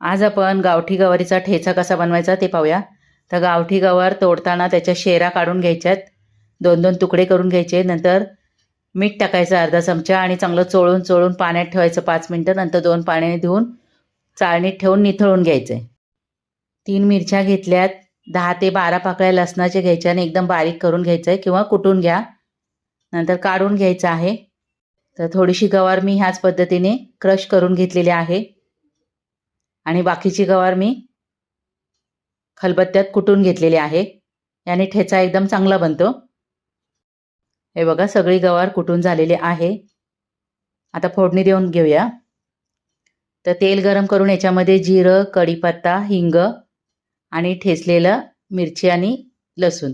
आज आपण गावठी गवारीचा ठेचा कसा बनवायचा ते पाहूया. तर गावठी गवार तोडताना त्याच्या शेरा काढून घ्यायच्यात. दोन दोन तुकडे करून घ्यायचे. नंतर मीठ टाकायचं अर्धा चमचा आणि चांगलं चोळून चोळून पाण्यात ठेवायचं पाच मिनटं. नंतर दोन पाण्याने धुवून चाळणीत ठेवून निथळून घ्यायचे. तीन मिरच्या घेतल्यात. दहा ते बारा पाकळ्या लसणाचे घ्यायच्या आणि एकदम बारीक करून घ्यायचं आहे किंवा कुटून घ्या. नंतर काढून घ्यायचं आहे. तर थोडीशी गवार मी ह्याच पद्धतीने क्रश करून घेतलेली आहे. आणि बाकीची गवार मी खलबत्त्यात कुटून घेतलेली आहे. याने ठेचा एकदम चांगला बनतो. हे बघा सगळी गवार कुटून झालेली आहे. आता फोडणी देऊन घेऊया. तर तेल गरम करून याच्यामध्ये जिरं कढीपत्ता हिंग आणि ठेचलेलं मिरची आणि लसूण.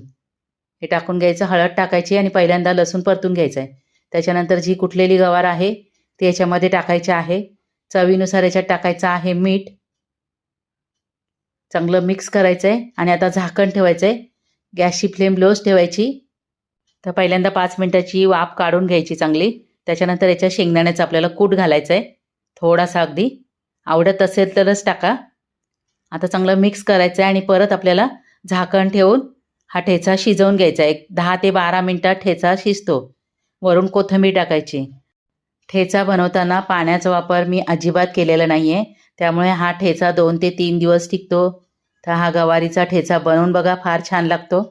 हे टाकून घ्यायचं हळद टाकायची आणि पहिल्यांदा लसूण परतून घ्यायचं आहे त्याच्यानंतर जी कुठलेली गवार आहे ती याच्यामध्ये टाकायची आहे. चवीनुसार याच्यात टाकायचं आहे मीठ. चांगलं मिक्स करायचं आहे आणि आता झाकण ठेवायचं आहे गॅसची फ्लेम लोच ठेवायची. तर पहिल्यांदा पाच मिनटाची वाफ काढून घ्यायची चांगली. त्याच्यानंतर याच्या शेंगदाण्याचं आपल्याला कूट घालायचं आहे थोडासा अगदी. आवडत असेल तरच टाका. आता चांगलं मिक्स करायचं आहे आणि परत आपल्याला झाकण ठेवून हा ठेचा शिजवून घ्यायचा. एक दहा ते बारा मिनटात ठेचा शिजतो. वरून कोथिंबीर टाकायची. ठेचा बनवताना पाण्याचा वापर मी अजिबात केलेला नाही आहे त्यामुळे हा ठेचा दोन ते तीन दिवस टिकतो. तर हा गवारीचा ठेचा बनवून बघा फार छान लागतो.